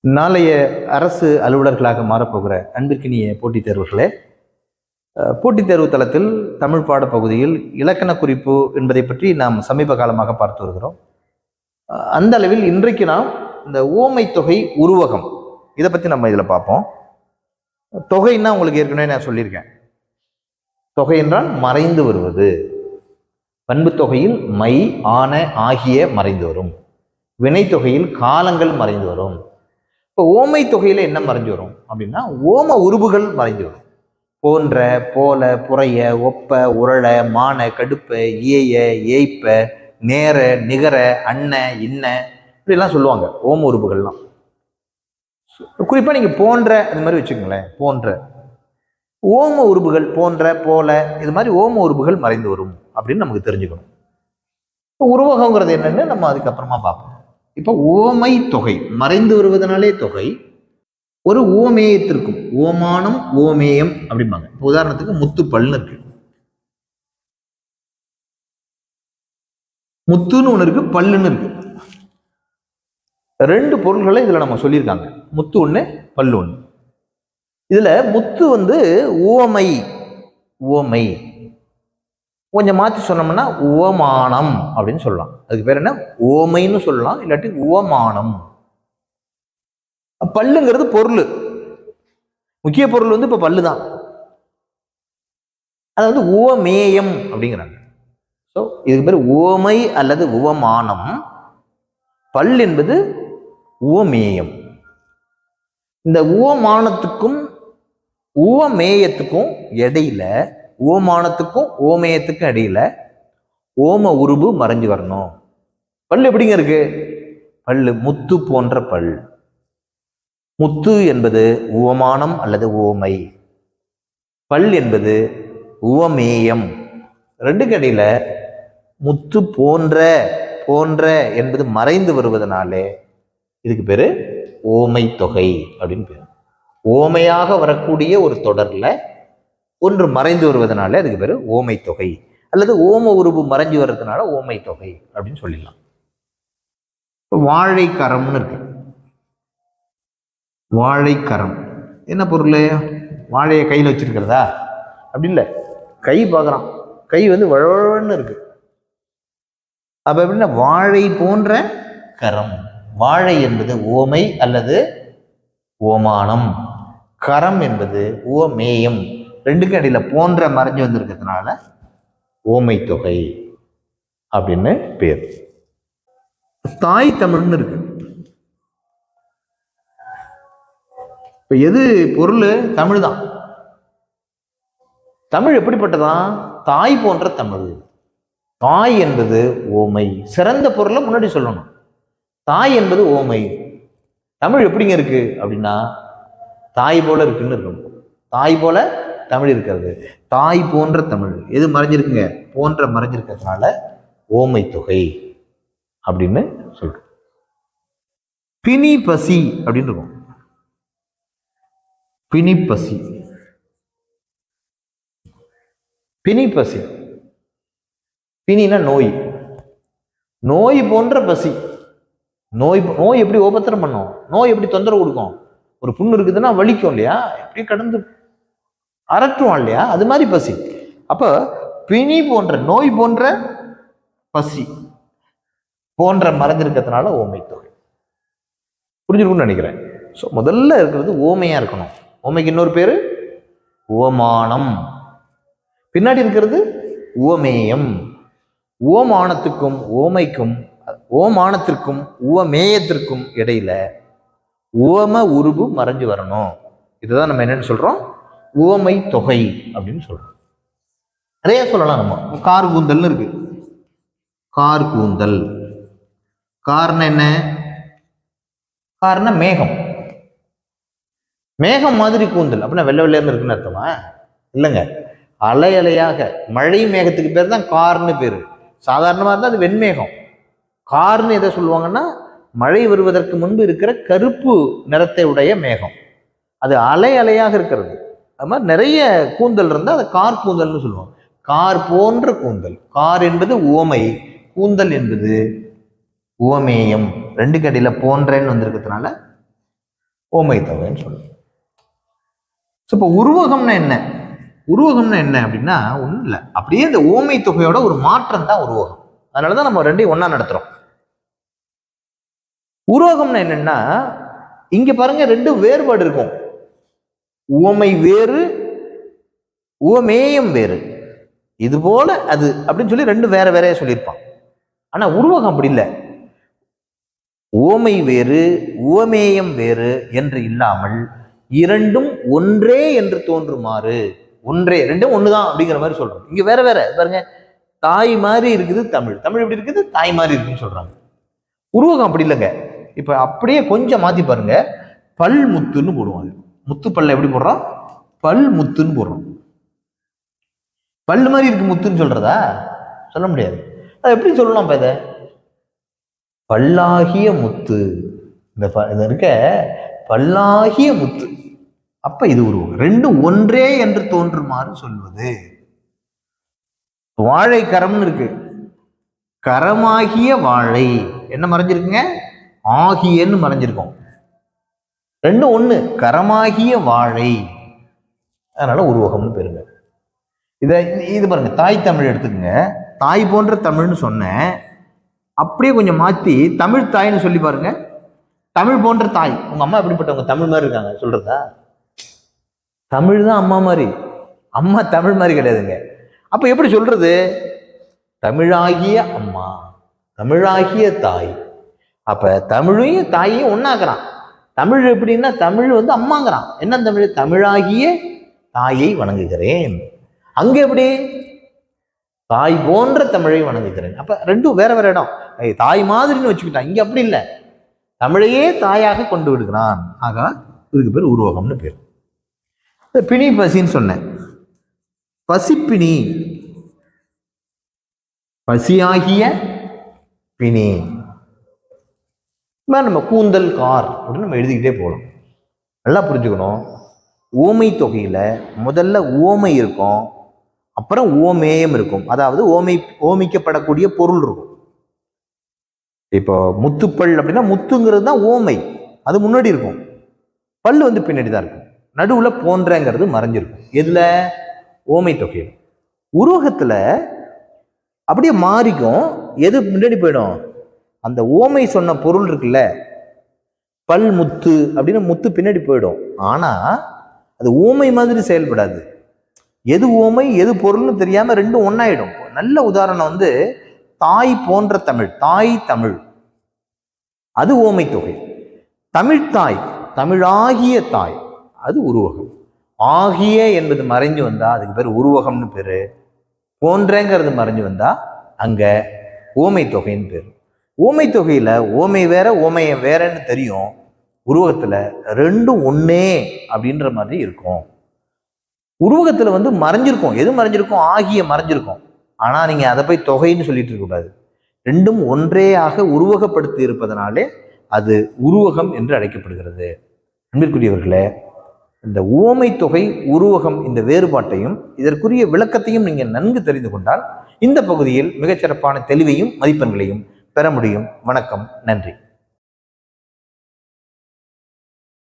நாளைய அரசு அலுவலர்களாக மாறப்போகிற அன்பிற்கினிய போட்டித் தேர்வுகளே போட்டித் தேர்வு தளத்தில் தமிழ் பாடப் பகுதியில் இலக்கண குறிப்பு என்பதை பற்றி நாம் சமீப காலமாக பார்த்து வருகிறோம். அந்த அளவில் இன்றைக்கு நாம் இந்த ஓமை தொகை உருவகம் இதை பற்றி நம்ம இதில் பார்ப்போம். தொகைன்னா உங்களுக்கு ஏற்கனவே நான் சொல்லியிருக்கேன். தொகை என்றால் மறைந்து வருவது. பண்பு தொகையில் மை ஆன ஆகிய மறைந்து வரும். வினைத்தொகையில் காலங்கள் மறைந்து வரும். இப்போ ஓமை தொகையில் என்ன மறைஞ்சு வரும் அப்படின்னா ஓம உருபுகள் மறைஞ்சு வரும். போன்ற போல புறைய ஒப்ப உரள மான கடுப்ப ஏய ஏய்ப்ப நேர நிகர அன்ன இன்ன இப்படிலாம் சொல்லுவாங்க ஓம உருபுகள்லாம் குறிப்பாக நீங்கள் போன்ற இது மாதிரி வச்சுக்கோங்களேன் போன்ற. ஓம உருபுகள் போன்ற போல இது மாதிரி ஓம உருபுகள் மறைந்து வரும் அப்படின்னு நமக்கு தெரிஞ்சுக்கணும். இப்போ உருவகங்கிறது என்னென்னு நம்ம அதுக்கப்புறமா பார்ப்போம். இப்போ ஓமை தொகை மறைந்து வருவதனாலே தொகை ஒரு ஓமேயத்திற்கும் ஓமானம் ஓமேயம் அப்படிம்பாங்க. இப்போ உதாரணத்துக்கு முத்து பல்னு இருக்கு. முத்துன்னு ஒன்று இருக்கு பல்லுன்னு இருக்கு. ரெண்டு பொருள்களை இதில் நம்ம சொல்லியிருக்காங்க. முத்து ஒன்று பல்லு ஒன்று இதில் முத்து வந்து ஓமை ஓமை. கொஞ்சம் மாற்றி சொன்னோம்னா உவமானம் அப்படின்னு சொல்லலாம். அதுக்கு பேர் என்ன? ஓமைன்னு சொல்லலாம் இல்லாட்டி உவமானம். பல்லுங்கிறது பொருள். முக்கிய பொருள் வந்து இப்போ பல்லு தான் அது வந்து உவமேயம் அப்படிங்கிறாங்க. ஸோ இதுக்கு பேர் உவமை அல்லது உவமானம். பல் என்பது உவமேயம். இந்த உவமானத்துக்கும் உவமேயத்துக்கும் இடையில ஓமானத்துக்கும் ஓமேயத்துக்கும் இடையில ஓம உருபு மறைஞ்சு வரணும். பல் எப்படிங்க இருக்கு? பல் முத்து போன்ற பல். முத்து என்பது உவமானம் அல்லது ஓமை பல் என்பது உவமேயம். ரெண்டுக்கு இடையில முத்து போன்ற போன்ற என்பது மறைந்து வருவதனாலே இதுக்கு பேரு ஓமை தொகை அப்படின்னு பேர். ஓமையாக வரக்கூடிய ஒரு தொடரில் ஒன்று மறைந்து வருவதனால அதுக்கு பேர் ஓமை தொகை அல்லது ஓம உருவு மறைஞ்சு வர்றதுனால ஓமை தொகை அப்படின்னு சொல்லிடலாம். வாழைக்கரம்னு இருக்கு. வாழைக்கரம் என்ன பொருள்? வாழையை கையில் வச்சிருக்கிறதா? அப்படி இல்லை. கை பார்க்குறான். கை வந்து வழவழன்னு இருக்கு. அப்ப எப்படின்னா வாழை போன்ற கரம். வாழை என்பது ஓமை அல்லது ஓமானம். கரம் என்பது ஓமேயம். ரெண்டுக்கும் இடையில போன்ற மறைஞ்சு வந்திருக்கிறதுனால ஓமை தொகை அப்படின்னு பேர். தாய் தமிழ்னு இருக்கு. இப்ப எது பொருள்? தமிழ் தான். தமிழ் எப்படிப்பட்டதான் தாய் போன்ற தமிழ். தாய் என்பது ஓமை. சிறந்த பொருளை முன்னாடி சொல்லணும். தாய் என்பது ஓமை. தமிழ் எப்படிங்க இருக்கு அப்படின்னா தாய் போல இருக்குன்னு இருக்கணும். தாய் போல தமிழ் இருக்கிறது. தாய் போன்ற தமிழ். எது மறைஞ்சிருக்குங்க? போன்ற மறைஞ்சிருக்கிறதுனால ஓமை தொகை அப்படின்னு சொல்றோம். பிணி பசி அப்படின்னு இருக்கும். பிணி பசி. பிணி பசி. பிணினா நோய். நோய் போன்ற பசி. நோய் நோய் எப்படி உபத்திரம் பண்ணும்? நோய் எப்படி தொந்தரவு கொடுக்கும்? ஒரு புண்ணு இருக்குதுன்னா வலிக்கும் இல்லையா? எப்படி கடந்து அரட்டுவான் இல்லையா? அது மாதிரி பசி. அப்போ பிணி போன்ற நோய் போன்ற பசி போன்ற மறைஞ்சிருக்கிறதுனால ஓமை தொகை. புரிஞ்சிருக்கும்னு நினைக்கிறேன். ஸோ முதல்ல இருக்கிறது ஓமையாக இருக்கணும். ஓமைக்கு இன்னொரு பேர்? ஓமானம் பின்னாடி இருக்கிறது ஓமேயம் ஓமானத்துக்கும் ஓமைக்கும் ஓமானத்திற்கும் உவமேயத்திற்கும் இடையில உவம உருபு மறைஞ்சு வரணும். இதுதான் நம்ம என்னன்னு சொல்கிறோம் உவமை தொகை அப்படின்னு சொல்றோம் நிறைய சொல்லலாம் நம்ம. கார் கூந்தல்னு இருக்கு. கார் கூந்தல். காரணம் என்ன? கார்னா மேகம். மேகம் மாதிரி கூந்தல். அப்படின்னா வெள்ளை வெள்ளையர்னு இருக்குன்னு அர்த்தமா? இல்லைங்க. அலை அலையாக. மழை மேகத்துக்கு பேர் தான் கார்னு பேர். சாதாரணமாக இருந்தால் அது வெண்மேகம். கார்னு எதை சொல்லுவாங்கன்னா? மழை வருவதற்கு முன்பு இருக்கிற கருப்பு நிறத்தை உடைய மேகம். அது அலை அலையாக இருக்கிறது. அது மாதிரி நிறைய கூந்தல் இருந்தால் அதை கார் கூந்தல்னு சொல்லுவாங்க. கார் போன்ற கூந்தல். கார் என்பது ஓமை கூந்தல் என்பது உவமேயம். ரெண்டு கடையில் போன்றேன்னு வந்திருக்கிறதுனால ஓமை தொகைன்னு சொல்லுவோம் ஸோ இப்போ உருவகம்னா என்ன? உருவகம்னா என்ன அப்படின்னா ஒன்றும் இல்லை. அப்படியே இந்த ஓமை தொகையோட ஒரு மாற்றம் தான் உருவகம். அதனால தான் நம்ம ரெண்டையும் ஒன்றா நடத்துகிறோம் உருவகம்னா என்னென்னா இங்கே பாருங்க ரெண்டு வேறுபாடு இருக்கும். உவமை வேறு உவமேயம் வேறு. இது போல அது அப்படின்னு சொல்லி ரெண்டு வேற வேறையா சொல்லியிருப்பான். ஆனா உருவகம் அப்படி இல்லை. உவமை வேறு உவமேயம் வேறு என்று இல்லாமல் இரண்டும் ஒன்றே என்று தோன்றுமாறு. ஒன்றே ரெண்டும் ஒண்ணுதான் அப்படிங்கிற மாதிரி சொல்றோம் இங்க வேற வேற பாருங்க. தாய் மாதிரி இருக்குது தமிழ். தமிழ் எப்படி இருக்குது? தாய் மாதிரி இருக்குன்னு சொல்றாங்க. உருவகம் அப்படி இல்லைங்க. இப்ப அப்படியே கொஞ்சம் மாத்தி பாருங்க. பல்முத்துன்னு போடுவாங்க. முத்து பல்ல எப்படி போடுறோம்? பல் முத்துன்னு போடுறோம். பல் மாதிரி இருக்கு முத்துன்னு சொல்றதா? சொல்ல முடியாது. அது எப்படி சொல்லலாம் இப்போ இதை? பல்லாகிய முத்து. இந்த ப- இருக்க பல்லாகிய முத்து. அப்ப இது உருவம் ரெண்டும் ஒன்றே என்று தோன்றுமாறு சொல்வது. வாழை கரம்னு இருக்கு. கரமாகிய வாழை. என்ன மறைஞ்சிருக்குங்க? ஆகியன்னு மறைஞ்சிருக்கும். ரெண்டு ஒன்று கரமாகிய வாழை. அதனால உருவகம்னு பெருங்க. இதை இது பாருங்க தாய் தமிழ் எடுத்துக்கங்க. தாய் போன்ற தமிழ்னு சொன்னேன் அப்படியே கொஞ்சம் மாற்றி தமிழ் தாய்னு சொல்லி பாருங்க. தமிழ் போன்ற தாய். உங்க அம்மா எப்படிப்பட்டவங்க? தமிழ் மாதிரி இருக்காங்க. சொல்றதா? தமிழ் தான் அம்மா மாதிரி. அம்மா தமிழ் மாதிரி கிடையாதுங்க. அப்போ எப்படி சொல்றது? தமிழாகிய அம்மா தமிழாகிய தாய். அப்ப தமிழையும் தாயையும் ஒன்னாக்குறான் தமிழ் எப்படின்னா தமிழ் வந்து அம்மாங்கிறான். என்ன தமிழ்? தமிழாகிய தாயை வணங்குகிறேன். அங்க எப்படி? தாய் போன்ற தமிழை வணங்குகிறேன். அப்ப ரெண்டும் வேற வேற இடம். தாய் மாதிரின்னு வச்சுக்கிட்டான். இங்க அப்படி இல்லை. தமிழையே தாயாக கொண்டு விடுகிறான். ஆகா இதுக்கு பேர் உருவகம்னு பேர். இந்த பிணி பசின்னு சொன்னேன். பசிப்பிணி. பசியாகிய பிணி. மாதிரி நம்ம கூந்தல் கார் அப்படின்னு நம்ம எழுதிக்கிட்டே போகலாம் நல்லா புரிஞ்சுக்கணும். ஓமை தொகையில் முதல்ல ஓமை இருக்கும் அப்புறம் ஓமேயம் இருக்கும். அதாவது ஓமை ஓமிக்கப்படக்கூடிய பொருள் இருக்கும். இப்போ முத்துப்பல் அப்படின்னா முத்துங்கிறது தான் ஓமை. அது முன்னாடி இருக்கும். பல் வந்து பின்னாடி தான் இருக்கும். நடுவில் போன்றங்கிறது மறைஞ்சிருக்கும். எதில்? ஓமை தொகையில். உருவகத்தில் அப்படியே மாறிக்கும். எது முன்னாடி போயிடும்? அந்த ஓமை சொன்ன பொருள் இருக்குல்ல பல் முத்து அப்படின்னு முத்து பின்னாடி போயிடும். ஆனால் அது ஊமை மாதிரி செயல்படாது. எது ஓமை எது பொருள்னு தெரியாமல் ரெண்டும் ஒன்றாயிடும் நல்ல உதாரணம் வந்து தாய் போன்ற தமிழ் தாய் தமிழ். அது ஓமை தொகை. தமிழ் தாய் தமிழாகிய தாய் அது உருவகம். ஆகிய என்பது மறைஞ்சு வந்தால் அதுக்கு பேர் உருவகம்னு பேர். போன்றேங்கிறது மறைஞ்சு வந்தால் அங்கே ஓமை தொகைன்னு பேர். ஓமை தொகையில் ஓமை வேற ஓமையம் வேறன்னு தெரியும். உருவகத்தில் ரெண்டும் ஒன்றே அப்படின்ற மாதிரி இருக்கும். உருவகத்தில் வந்து மறைஞ்சிருக்கும். எது மறைஞ்சிருக்கும்? ஆகிய மறைஞ்சிருக்கும். ஆனால் நீங்கள் அதை போய் தொகைன்னு சொல்லிட்டு இருக்கக்கூடாது ரெண்டும் ரெண்டும் ஒன்றேயாக உருவகப்படுத்தி இருப்பதனாலே அது உருவகம் என்று அழைக்கப்படுகிறது. அன்பிற்குரியவர்களே இந்த ஊமை தொகை உருவகம் இந்த வேறுபாட்டையும் இதற்குரிய விளக்கத்தையும் நீங்கள் நன்கு தெரிந்து கொண்டால் இந்த பகுதியில் மிகச்சிறப்பான தெளிவையும் மதிப்பெண்களையும் பெற முடியும். வணக்கம். நன்றி.